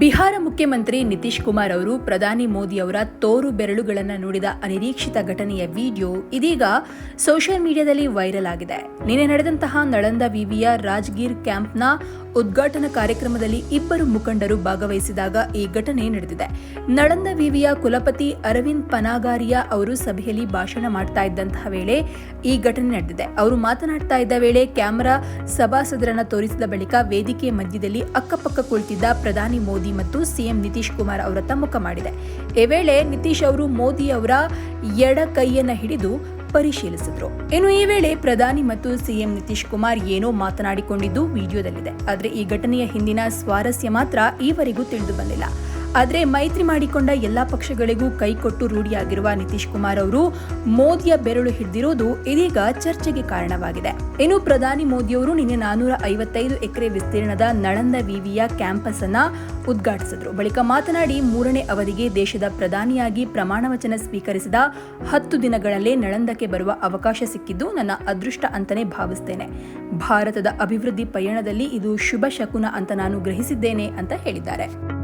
ಬಿಹಾರ ಮುಖ್ಯಮಂತ್ರಿ ನಿತೀಶ್ ಕುಮಾರ್ ಅವರು ಪ್ರಧಾನಿ ಮೋದಿ ಅವರ ತೋರು ಬೆರಳುಗಳನ್ನು ನೋಡಿದ ಅನಿರೀಕ್ಷಿತ ಘಟನೆಯ ವಿಡಿಯೋ ಇದೀಗ ಸೋಷಿಯಲ್ ಮೀಡಿಯಾದಲ್ಲಿ ವೈರಲ್ ಆಗಿದೆ. ನಿನ್ನೆ ನಡೆದಂತಹ ನಳಂದ ವಿವಿಯ ರಾಜ್ಗೀರ್ ಕ್ಯಾಂಪ್ನ ಉದ್ಘಾಟನಾ ಕಾರ್ಯಕ್ರಮದಲ್ಲಿ ಇಬ್ಬರು ಮುಖಂಡರು ಭಾಗವಹಿಸಿದಾಗ ಈ ಘಟನೆ ನಡೆದಿದೆ. ನಳಂದ ವಿವಿಯ ಕುಲಪತಿ ಅರವಿಂದ್ ಪನಾಗಾರಿಯಾ ಅವರು ಸಭೆಯಲ್ಲಿ ಭಾಷಣ ಮಾಡ್ತಾ ಇದ್ದಂತಹ ವೇಳೆ ಈ ಘಟನೆ ನಡೆದಿದೆ. ಅವರು ಮಾತನಾಡ್ತಾ ಇದ್ದ ವೇಳೆ ಕ್ಯಾಮೆರಾ ಸಭಾಸದರನ್ನ ತೋರಿಸಿದ ಬಳಿಕ ವೇದಿಕೆ ಮಧ್ಯದಲ್ಲಿ ಅಕ್ಕಪಕ್ಕ ಕುಳಿತಿದ್ದ ಪ್ರಧಾನಿ ಮೋದಿ ಮತ್ತು ಸಿಎಂ ನಿತೀಶ್ ಕುಮಾರ್ ಅವರತ್ತ ಮುಖ ಮಾಡಿದೆ. ಈ ವೇಳೆ ನಿತೀಶ್ ಅವರು ಮೋದಿ ಅವರ ಎಡ ಕೈಯನ್ನು ಹಿಡಿದು ಪರಿಶೀಲಿಸಿದ್ರು. ಇನ್ನು ಈ ವೇಳೆ ಪ್ರಧಾನಿ ಮತ್ತು ಸಿಎಂ ನಿತೀಶ್ ಕುಮಾರ್ ಏನೋ ಮಾತನಾಡಿಕೊಂಡಿದ್ದು ವಿಡಿಯೋದಲ್ಲಿದೆ. ಆದರೆ ಈ ಘಟನೆಯ ಹಿಂದಿನ ಸ್ವಾರಸ್ಯ ಮಾತ್ರ ಈವರೆಗೂ ತಿಳಿದು ಬಂದಿಲ್ಲ. ಆದರೆ ಮೈತ್ರಿ ಮಾಡಿಕೊಂಡ ಎಲ್ಲಾ ಪಕ್ಷಗಳಿಗೂ ಕೈಕೊಟ್ಟು ರೂಢಿಯಾಗಿರುವ ನಿತೀಶ್ ಕುಮಾರ್ ಅವರು ಮೋದಿಯ ಬೆರಳು ಹಿಡಿದಿರುವುದು ಇದೀಗ ಚರ್ಚೆಗೆ ಕಾರಣವಾಗಿದೆ. ಇನ್ನು ಪ್ರಧಾನಿ ಮೋದಿಯವರು ನಿನ್ನೆ ನಾನೂರ ಐವತ್ತೈದು ಎಕರೆ ವಿಸ್ತೀರ್ಣದ ನಳಂದ ವಿವಿಯ ಕ್ಯಾಂಪಸ್ ಅನ್ನ ಉದ್ಘಾಟಿಸಿದ್ರು. ಬಳಿಕ ಮಾತನಾಡಿ ಮೂರನೇ ಅವಧಿಗೆ ದೇಶದ ಪ್ರಧಾನಿಯಾಗಿ ಪ್ರಮಾಣ ವಚನ ಸ್ವೀಕರಿಸಿದ ಹತ್ತು ದಿನಗಳಲ್ಲೇ ನಳಂದಕ್ಕೆ ಬರುವ ಅವಕಾಶ ಸಿಕ್ಕಿದ್ದು ನನ್ನ ಅದೃಷ್ಟ ಅಂತಾನೆ ಭಾವಿಸ್ತೇನೆ. ಭಾರತದ ಅಭಿವೃದ್ಧಿ ಪಯಣದಲ್ಲಿ ಇದು ಶುಭ ಶಕುನ ಅಂತ ನಾನು ಗ್ರಹಿಸಿದ್ದೇನೆ ಅಂತ ಹೇಳಿದ್ದಾರೆ.